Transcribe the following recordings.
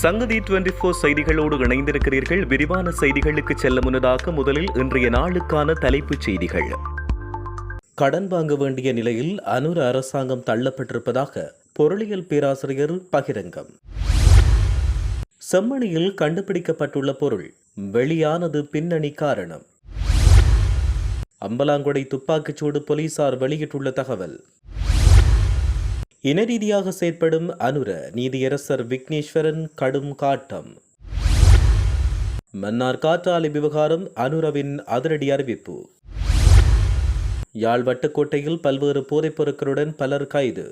சங்கதி twenty four செய்திகளோடு இணைந்திருக்கிறீர்கள். விரிவான செய்திகளுக்கு செல்ல முன்னதாக முதலில் இன்றைய நாளுக்கான தலைப்புச் செய்திகள். கடன் வாங்க வேண்டிய நிலையில் அனுர அரசாங்கம் தள்ளப்பட்டிருப்பதாக பொருளியல் பேராசிரியர் பகிரங்கம். செம்மணியில் கண்டுபிடிக்கப்பட்டுள்ள பொருள் வெளியானது பின்னணி காரணம். அம்பலாங்குடை துப்பாக்கிச்சூடு போலீசார் வெளியிட்டுள்ள தகவல் இனரீதியாக செயற்படும் அனுர நீதியரசர் விக்னேஸ்வரன் கடும் காட்டம். மன்னார் காற்றாலை விவகாரம் அனுரவின் அதிரடி அறிவிப்பு. யாழ் வட்டுக்கோட்டையில் பல்வேறு போதைப் பொருட்களுடன் பலர் கைது.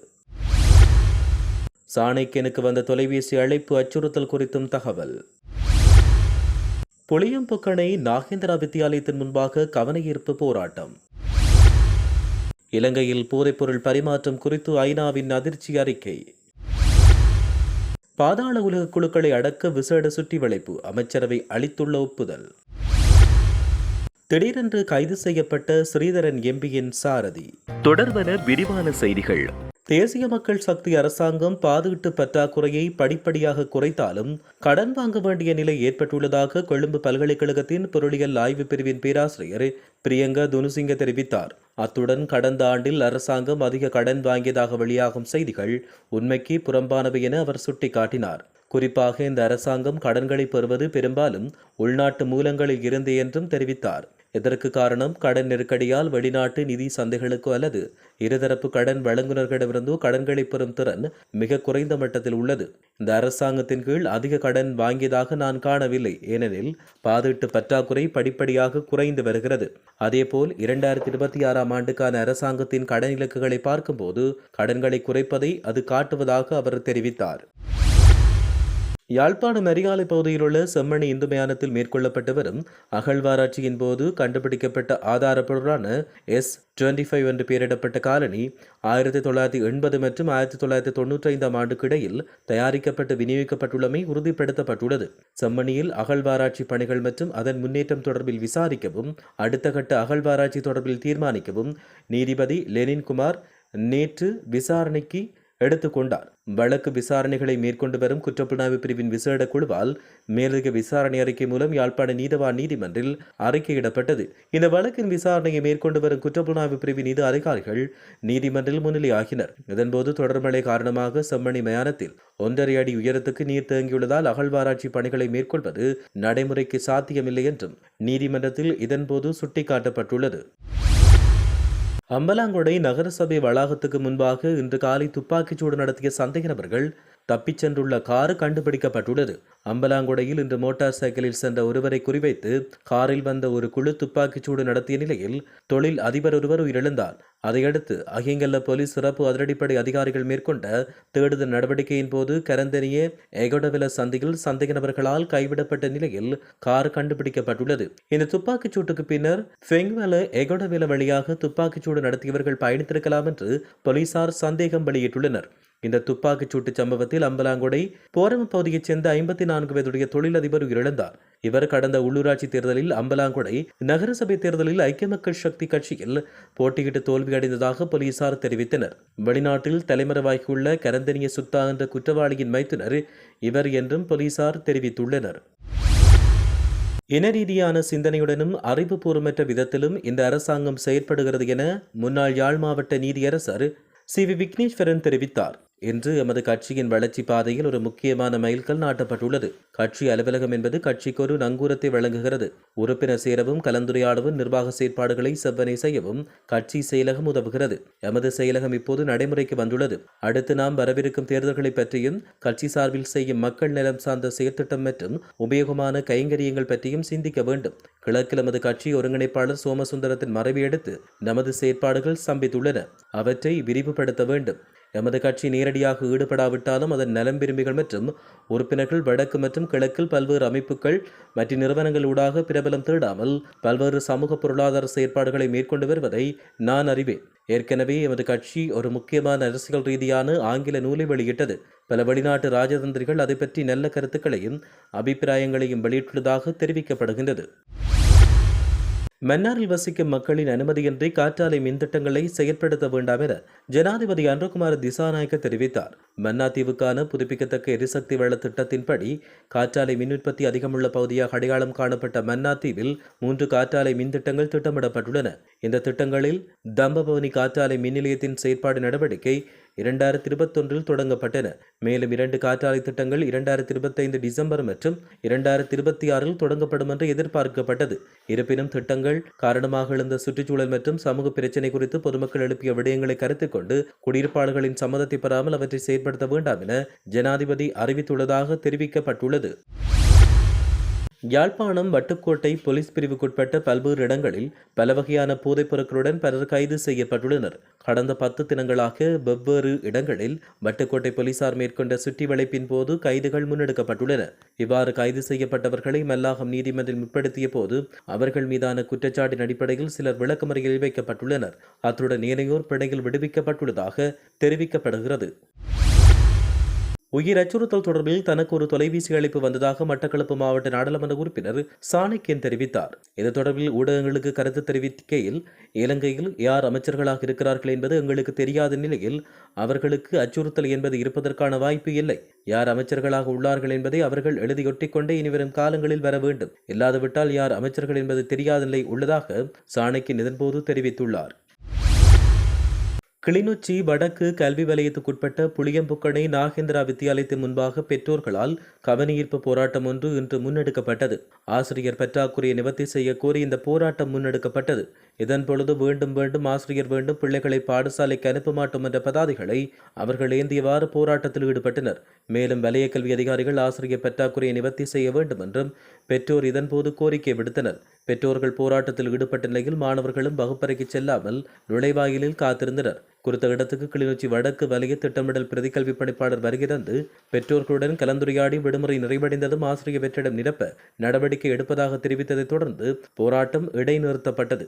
சாணைக்கனுக்கு வந்த தொலைபேசி அழைப்பு அச்சுறுத்தல் குறித்தும் தகவல். புளியம்புக்கணை நாகேந்திரா வித்தியாலயத்தின் முன்பாக கவனஈர்ப்பு போராட்டம். இலங்கையில் போதைப்பொருள் பரிமாற்றம் குறித்து ஐநாவின் அதிர்ச்சி அறிக்கை. பாதாள உலக குழுக்களை அடக்க விசேட சுற்றி வளைப்பு அமைச்சரவை அளித்துள்ள ஒப்புதல். திடீரென்று கைது செய்யப்பட்ட ஸ்ரீதரன் எம்பியின் சாரதி. தொடர்வன விரிவான செய்திகள். தேசிய மக்கள் சக்தி அரசாங்கம் பாதுகிட்டு பற்றாக்குறையை படிப்படியாக குறைத்தாலும் கடன் வாங்க வேண்டிய நிலை ஏற்பட்டுள்ளதாக கொழும்பு பல்கலைக்கழகத்தின் பொருளியல் ஆய்வு பிரிவின் பேராசிரியர் பிரியங்கா துனுசிங்க தெரிவித்தார். அத்துடன் கடந்த ஆண்டில் அரசாங்கம் அதிக கடன் வாங்கியதாக வெளியாகும் செய்திகள் உண்மைக்கு புறம்பானவை என அவர் சுட்டிக்காட்டினார். குறிப்பாக இந்த அரசாங்கம் கடன்களை பெறுவது பெரும்பாலும் உள்நாட்டு மூலங்களில் இருந்தே என்றும் தெரிவித்தார். இதற்கு காரணம்? கடன் நெருக்கடியால் வெளிநாட்டு நிதி சந்தைகளுக்கோ அல்லது இருதரப்பு கடன் வழங்குநர்களிடமிருந்தோ கடன்களை பெறும் திறன் மிக குறைந்த மட்டத்தில் உள்ளது. இந்த அரசாங்கத்தின் கீழ் அதிக கடன் வாங்கியதாக நான் காணவில்லை. ஏனெனில் பாதீட்டு பற்றாக்குறை படிப்படியாக குறைந்து வருகிறது. அதேபோல் இரண்டாயிரத்தி இருபத்தி ஆறாம் ஆண்டுக்கான அரசாங்கத்தின் கடன் இலக்குகளை பார்க்கும்போது கடன்களை குறைப்பதை அது காட்டுவதாக அவர் தெரிவித்தார். யாழ்ப்பாணம் அரியாலை பகுதியில் உள்ள செம்மணி இந்து மயானத்தில் மேற்கொள்ளப்பட்டு வரும் அகழ்வாராய்ச்சியின் போது கண்டுபிடிக்கப்பட்ட ஆதாரப்பொருளான எஸ் டுவெண்ட்டி ஃபைவ் என்று பெயரிடப்பட்ட காலனி ஆயிரத்தி தொள்ளாயிரத்தி எண்பது மற்றும் ஆயிரத்தி தொள்ளாயிரத்தி தொண்ணூற்றி ஐந்தாம் ஆண்டுக்கு இடையில் தயாரிக்கப்பட்டு விநியோகிக்கப்பட்டுள்ளமை உறுதிப்படுத்தப்பட்டுள்ளது. செம்மணியில் அகழ்வாராய்ச்சி பணிகள் மற்றும் அதன் முன்னேற்றம் தொடர்பில் விசாரிக்கவும் அடுத்த கட்ட அகழ்வாராய்ச்சி தொடர்பில் தீர்மானிக்கவும் நீதிபதி லெனின் குமார் நேற்று விசாரணைக்கு எடுத்துக்கொண்டார். வழக்கு விசாரணைகளை மேற்கொண்டு வரும் குற்றப்புலனாய்வு பிரிவின் விசேட குழுவால் மேலதிக விசாரணை அறிக்கை மூலம் யாழ்ப்பாண நீதவான் நீதிமன்றில் அறிக்கையிடப்பட்டது. இந்த வழக்கின் விசாரணையை மேற்கொண்டு வரும் குற்றப்புலனாய்வு பிரிவின் நீதி அதிகாரிகள் நீதிமன்றில் முன்னிலையாகினர். இதன்போது தொடர்மழை காரணமாக செம்மணி மயானத்தில் ஒன்றரை அடி உயரத்துக்கு நீர் தேங்கியுள்ளதால் அகழ்வாராய்ச்சி பணிகளை மேற்கொள்வது நடைமுறைக்கு சாத்தியமில்லை என்றும் நீதிமன்றத்தில் இதன்போது சுட்டிக்காட்டப்பட்டுள்ளது. அம்பலாங்கொடை நகரசபை வளாகத்துக்கு முன்பாக இன்று காலை துப்பாக்கிச்சூடு நடத்திய சந்தேக நபர்கள் தப்பிச் சென்றுள்ள காரு கண்டுபிடிக்கப்பட்டுள்ளது. அம்பலாங்குடையில் இன்று மோட்டார் சைக்கிளில் சென்ற ஒருவரை குறிவைத்து காரில் வந்த ஒரு குழு துப்பாக்கிச்சூடு நடத்திய நிலையில் தொழில் அதிபர் ஒருவர் உயிரிழந்தார். அதையடுத்து அகிங்கல்ல போலீஸ் சிறப்பு அதிரடிப்படை அதிகாரிகள் மேற்கொண்ட தேடுதல் நடவடிக்கையின் போது கரந்தனிய எகோடவில சந்தையில் சந்தேக நபர்களால் கைவிடப்பட்ட நிலையில் கார் கண்டுபிடிக்கப்பட்டுள்ளது. இந்த துப்பாக்கிச் சூட்டுக்கு பின்னர் ஃபெங்வல எகோடவில வழியாக துப்பாக்கிச்சூடு நடத்தியவர்கள் பயணித்திருக்கலாம் என்று போலீசார் சந்தேகம் வெளியிட்டுள்ளனர். இந்த துப்பாக்கிச் சூட்டு சம்பவத்தில் அம்பலாங்கொடை போரம பகுதியைச் சேர்ந்த ஐம்பத்தி நான்கு வயதுடைய தொழிலதிபர் உயிரிழந்தார். இவர் கடந்த உள்ளூராட்சி தேர்தலில் அம்பலாங்கொடை நகரசபை தேர்தலில் ஐக்கிய மக்கள் சக்தி கட்சியில் போட்டியிட்டு தோல்வியடைந்ததாக போலீசார் தெரிவித்தனர். வெளிநாட்டில் தலைமறைவாகியுள்ள கரந்தனிய சுத்தா என்ற குற்றவாளியின் மைத்துனர் இவர் என்றும் போலீசார் தெரிவித்துள்ளனர். இனரீதியான சிந்தனையுடனும் அறிவுபூர்வமற்ற விதத்திலும் இந்த அரசாங்கம் செயற்படுகிறது என முன்னாள் யாழ் மாவட்ட நீதியரசர் சி வி விக்னேஸ்வரன் தெரிவித்தார். இன்று எமது கட்சியின் வளர்ச்சி பாதையில் ஒரு முக்கியமான மைல்கல் நாட்டப்பட்டுள்ளது. கட்சி அலுவலகம் என்பது கட்சிக்கு ஒரு நங்கூரத்தை வழங்குகிறது. உறுப்பினர் சேரவும் கலந்துரையாடவும் நிர்வாக செயற்பாடுகளை செவ்வனை செய்யவும் கட்சி செயலகம் உதவுகிறது. எமது செயலகம் இப்போது நடைமுறைக்கு வந்துள்ளது. அடுத்து நாம் வரவிருக்கும் தேர்தல்களை பற்றியும் கட்சி சார்பில் செய்யும் மக்கள் நலம் சார்ந்த செயற்திட்டம் மற்றும் உபயோகமான கைங்கரியங்கள் பற்றியும் சிந்திக்க வேண்டும். கிழக்கில் நமது கட்சி ஒருங்கிணைப்பாளர் சோமசுந்தரத்தின் மறைவை அடுத்து நமது செயற்பாடுகள் சம்பித்துள்ளன அவற்றை விரிவுபடுத்த வேண்டும். எமது கட்சி நேரடியாக ஈடுபடாவிட்டாலும் அதன் நலம் விரும்பிகள் மற்றும் உறுப்பினர்கள் வடக்கு மற்றும் கிழக்கில் பல்வேறு அமைப்புகள் மற்ற நிறுவனங்கள் ஊடாக பிரபலம் தேடாமல் பல்வேறு சமூக பொருளாதார செயற்பாடுகளை மேற்கொண்டு வருவதை நான் அறிவேன். ஏற்கனவே எமது கட்சி ஒரு முக்கியமான அரசியல் ரீதியான ஆங்கில நூலை வெளியிட்டது. பல வெளிநாட்டு ராஜதந்திரிகள் அதை பற்றி நல்ல கருத்துக்களையும் அபிப்பிராயங்களையும் வெளியிட்டுள்ளதாக தெரிவிக்கப்படுகின்றது. மன்னாரில் வசிக்கும் மக்களின் அனுமதியின்றி காற்றாலை மின்திட்டங்களை செயற்படுத்த வேண்டாம் என ஜனாதிபதி அன்றகுமார் திசாநாயக்க தெரிவித்தார். மன்னாத்தீவுக்கான புதுப்பிக்கத்தக்க எரிசக்தி வள திட்டத்தின்படி காற்றாலை மின் உற்பத்தி அதிகமுள்ள பகுதியாக அடையாளம் காணப்பட்ட மன்னாத்தீவில் மூன்று காற்றாலை மின் திட்டங்கள் திட்டமிடப்பட்டுள்ளன. இந்த திட்டங்களில் தம்பபவனி காற்றாலை மின் நிலையத்தின் செயற்பாடு நடவடிக்கை இரண்டாயிரத்தி இருபத்தொன்றில் தொடங்கப்பட்டன. மேலும் இரண்டு காற்றாலை திட்டங்கள் இரண்டாயிரத்தி இருபத்தைந்து டிசம்பர் மற்றும் இரண்டாயிரத்தி இருபத்தி ஆறில் தொடங்கப்படும் என்று எதிர்பார்க்கப்பட்டது. இருப்பினும் திட்டங்கள் காரணமாக எழுந்த சுற்றுச்சூழல் மற்றும் சமூக பிரச்சினை குறித்து பொதுமக்கள் எழுப்பிய விடயங்களை கருத்தில் கொண்டு குடியிருப்பாளர்களின் சம்மதத்தை பெறாமல் அவற்றை செயற்படுத்த வேண்டாம் என ஜனாதிபதி அறிவித்துள்ளதாக தெரிவிக்கப்பட்டுள்ளது. யாழ்ப்பாணம் வட்டுக்கோட்டை போலீஸ் பிரிவுக்குட்பட்ட பல்வேறு இடங்களில் பல வகையான போதைப் பொருட்களுடன் பலர் கைது செய்யப்பட்டுள்ளனர். கடந்த பத்து தினங்களாக வெவ்வேறு இடங்களில் வட்டுக்கோட்டை போலீசார் மேற்கொண்ட சுற்றி வளைப்பின் போது கைதுகள் முன்னெடுக்கப்பட்டுள்ளன. இவ்வாறு கைது செய்யப்பட்டவர்களை மல்லாகம் நீதிமன்றில் முற்படுத்திய போது அவர்கள் மீதான குற்றச்சாட்டின் அடிப்படையில் சிலர் விளக்கமறியலில் வைக்கப்பட்டுள்ளனர். அத்துடன் ஏனையோர் பிணையில் விடுவிக்கப்பட்டுள்ளதாக தெரிவிக்கப்படுகிறது. உயிர் அச்சுறுத்தல் தொடர்பில் தனக்கு ஒரு தொலைபேசி அழைப்பு வந்ததாக மட்டக்களப்பு மாவட்ட நாடாளுமன்ற உறுப்பினர் சாணக்கியன் தெரிவித்தார். இது தொடர்பில் ஊடகங்களுக்கு கருத்து தெரிவிக்கையில் இலங்கையில் யார் அமைச்சர்களாக இருக்கிறார்கள் என்பது எங்களுக்கு தெரியாத நிலையில் அவர்களுக்கு அச்சுறுத்தல் என்பது இருப்பதற்கான வாய்ப்பு இல்லை. யார் அமைச்சர்களாக உள்ளார்கள் என்பதை அவர்கள் எழுதியொட்டிக்கொண்டே இனிவரும் காலங்களில் வர வேண்டும். இல்லாதுவிட்டால் யார் அமைச்சர்கள் என்பது தெரியாத நிலை உள்ளதாக சாணக்கியன் இதன்போது தெரிவித்துள்ளார். கிளிநொச்சி வடக்கு கல்வி வலயத்துக்குட்பட்ட புளியம்புக்கணை நாகேந்திரா வித்தியாலயத்தின் முன்பாக பெற்றோர்களால் கவனஈர்ப்பு போராட்டம் ஒன்று இன்று முன்னெடுக்கப்பட்டது. ஆசிரியர் பற்றாக்குறையை நிவர்த்தி செய்ய கோரி இந்த போராட்டம் முன்னெடுக்கப்பட்டது. இதன் பொழுது வேண்டும் வேண்டும் ஆசிரியர் வேண்டும் பிள்ளைகளை பாடசாலைக்கு அனுப்ப மாட்டோம் என்ற பதாதைகளை அவர்கள் ஏந்தியவாறு போராட்டத்தில் ஈடுபட்டனர். மேலும் வலய கல்வி அதிகாரிகள் ஆசிரியர் பற்றாக்குறையை நிவர்த்தி செய்ய வேண்டும் என்றும் பெற்றோர் இதன்போது கோரிக்கை விடுத்தனர். பெற்றோர்கள் போராட்டத்தில் ஈடுபட்ட நிலையில் மாணவர்களும் வகுப்பறைக்கு செல்லாமல் நுழைவாயிலில் காத்திருந்தனர். குறித்த இடத்துக்கு கிளிநொச்சி வடக்கு வலய திட்டமிடல் பிரதிக்கல்வி பணிப்பாளர் வருகிறது பெற்றோர்களுடன் கலந்துரையாடி விடுமுறை நிறைவடைந்ததும் ஆசிரியர் வெற்றிடம் நிரப்ப நடவடிக்கை எடுப்பதாக தெரிவித்ததைத் தொடர்ந்து போராட்டம் இடைநிறுத்தப்பட்டது.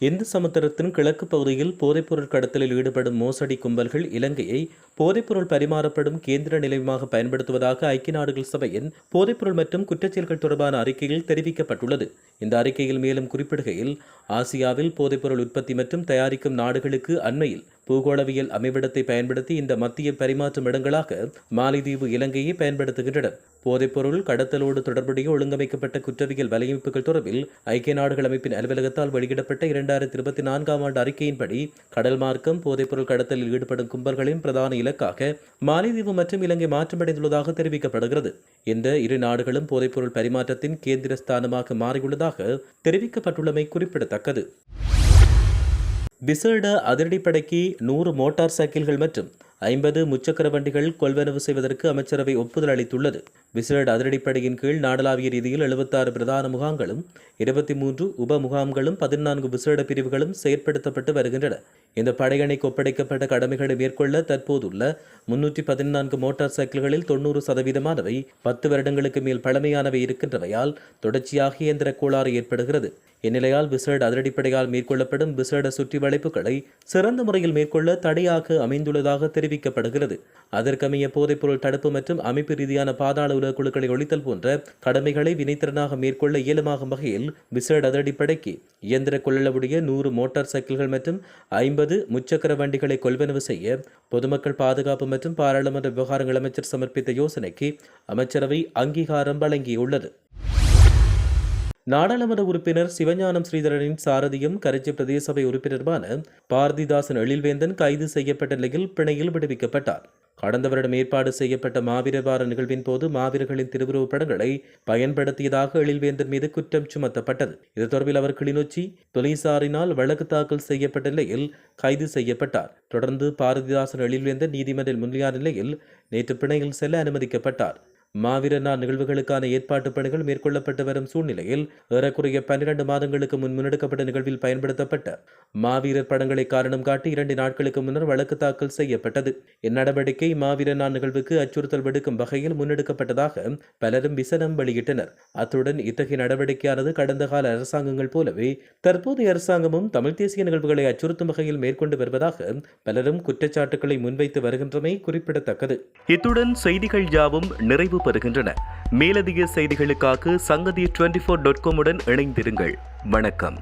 இந்து சமுத்திரத்தின் கிழக்கு பகுதியில் போதைப்பொருள் கடத்தலில் ஈடுபடும் மோசடி கும்பல்கள் இலங்கையை போதைப்பொருள் பரிமாறப்படும் கேந்திர நிலையமாக பயன்படுத்துவதாக ஐக்கிய நாடுகள் சபையின் போதைப்பொருள் மற்றும் குற்றச்செயல்கள் தொடர்பான அறிக்கையில் தெரிவிக்கப்பட்டுள்ளது. இந்த அறிக்கையில் மேலும் குறிப்பிடுகையில் ஆசியாவில் போதைப்பொருள் உற்பத்தி மற்றும் தயாரிக்கும் நாடுகளுக்கு அண்மையில் பூகோளவியல் அமைவிடத்தை பயன்படுத்தி இந்த மத்திய பரிமாற்றும் இடங்களாக மாலைதீவு இலங்கையை பயன்படுத்துகின்றன. போதைப்பொருள் கடத்தலோடு தொடர்புடைய ஒழுங்கமைக்கப்பட்ட குற்றவியல் வலையமைப்புகள் தொடர்பில் ஐக்கிய நாடுகள் அமைப்பின் அலுவலகத்தால் வெளியிடப்பட்ட இரண்டாயிரத்தி இருபத்தி நான்காம் ஆண்டு அறிக்கையின்படி கடல் மார்க்கம் போதைப்பொருள் கடத்தலில் ஈடுபடும் கும்பல்களின் பிரதான இலக்காக மாலைதீவு மற்றும் இலங்கை மாற்றமடைந்துள்ளதாக தெரிவிக்கப்படுகிறது. இந்த இரு நாடுகளும் போதைப்பொருள் பரிமாற்றத்தின் கேந்திர ஸ்தானமாக மாறியுள்ளதாக தெரிவிக்கப்பட்டுள்ளமை குறிப்பிடத்தக்கது. விசேட அதிரடிப்படைக்கு நூறு மோட்டார் சைக்கிள்கள் மற்றும் ஐம்பது முச்சக்கர வண்டிகள் கொள்வனவு செய்வதற்கு அமைச்சரவை ஒப்புதல் அளித்துள்ளது. விசேட அதிரடிப்படையின் கீழ் நாடளாவிய ரீதியில் எழுபத்தாறு பிரதான முகாம்களும் இருபத்தி மூன்று உப முகாம்களும் பதினான்கு விசேட பிரிவுகளும் செயற்படுத்தப்பட்டு வருகின்றன. இந்த படையணிக்கு ஒப்படைக்கப்பட்ட கடமைகளை மேற்கொள்ள தற்போதுள்ள முன்னூற்றி பதினான்கு மோட்டார் சைக்கிள்களில் தொண்ணூறு சதவீதமானவை பத்து வருடங்களுக்கு மேல் பழமையானவை இருக்கின்றவையால் தொடர்ச்சியாக இயந்திர கோளாறு ஏற்படுகிறது. இந்நிலையால் விசேட அதிரடிப்படையால் மேற்கொள்ளப்படும் விசேட சுற்றி வளைப்புகளை சிறந்த முறையில் மேற்கொள்ள தடையாக அமைந்துள்ளதாக தெரிவிக்கப்படுகிறது. அதற்கமைய போதைப்பொருள் தடுப்பு மற்றும் அமைப்பு ரீதியான பாதாள உலக குழுக்களை ஒழித்தல் போன்ற கடமைகளை வினைத்திறனாக மேற்கொள்ள இயலுமாகும் வகையில் விசேட அதிரடிப்படைக்கு இயந்திர கொள்ளளவுடைய நூறு மோட்டார் சைக்கிள்கள் மற்றும் ஐம்பது முச்சக்கர வண்டிகளை கொள்வனவு செய்ய பொதுமக்கள் பாதுகாப்பு மற்றும் பாராளுமன்ற விவகாரங்கள் அமைச்சர் சமர்ப்பித்த யோசனைக்கு அமைச்சரவை அங்கீகாரம் வழங்கியுள்ளது. நாடாளுமன்ற உறுப்பினர் சிவஞானம் ஸ்ரீதரனின் சாரதியும் கரைச்சி பிரதேச சபை உறுப்பினருமான பாரதிதாசன் எழில்வேந்தன் கைது செய்யப்பட்ட நிலையில் பிணையில் விடுவிக்கப்பட்டார். கடந்த வருடம் ஏற்பாடு செய்யப்பட்ட மாவீர வார நிகழ்வின் போது மாவீரர்களின் திருவுருவப் படங்களை பயன்படுத்தியதாக எழில்வேந்தன் மீது குற்றம் சுமத்தப்பட்டது. இது தொடர்பில் அவர் கிளிநொச்சி போலீசாரினால் வழக்கு தாக்கல் செய்யப்பட்ட நிலையில் கைது செய்யப்பட்டார். தொடர்ந்து பாரதிதாசன் எழில்வேந்தர் நீதிமன்றில் முன்னிலையான நிலையில் நேற்று பிணையில் செல்ல அனுமதிக்கப்பட்டார். மாவீரனா நிகழ்வுகளுக்கான ஏற்பாட்டு பணிகள் மேற்கொள்ளப்பட்டு வரும் சூழ்நிலையில் ஏறக்குறைய பன்னிரண்டு மாதங்களுக்கு முன் முன்னெடுக்கப்பட்ட நிகழ்வில் பயன்படுத்தப்பட்ட மாவீரர் படங்களை காரணம் காட்டி இரண்டு நாட்களுக்கு முன்னர் வழக்கு தாக்கல் செய்யப்பட்டது. இந்நடவடிக்கை மாவீரனா நிகழ்வுக்கு அச்சுறுத்தல் விடுக்கும் வகையில் முன்னெடுக்கப்பட்டதாக பலரும் விசனம் வெளியிட்டனர். அத்துடன் இத்தகைய நடவடிக்கையானது கடந்த கால அரசாங்கங்கள் போலவே தற்போதைய அரசாங்கமும் தமிழ் தேசிய நிகழ்வுகளை அச்சுறுத்தும் வகையில் மேற்கொண்டு வருவதாக பலரும் குற்றச்சாட்டுகளை முன்வைத்து வருகின்றமை குறிப்பிடத்தக்கது. இத்துடன் செய்திகள் யாவும் நிறைவு பெறுகின்றன மேலதிக செய்திகளுக்காக சங்கதி டுவெண்ட்டி ஃபோர் டாட் காமுடன் இணைந்திருங்கள். வணக்கம்.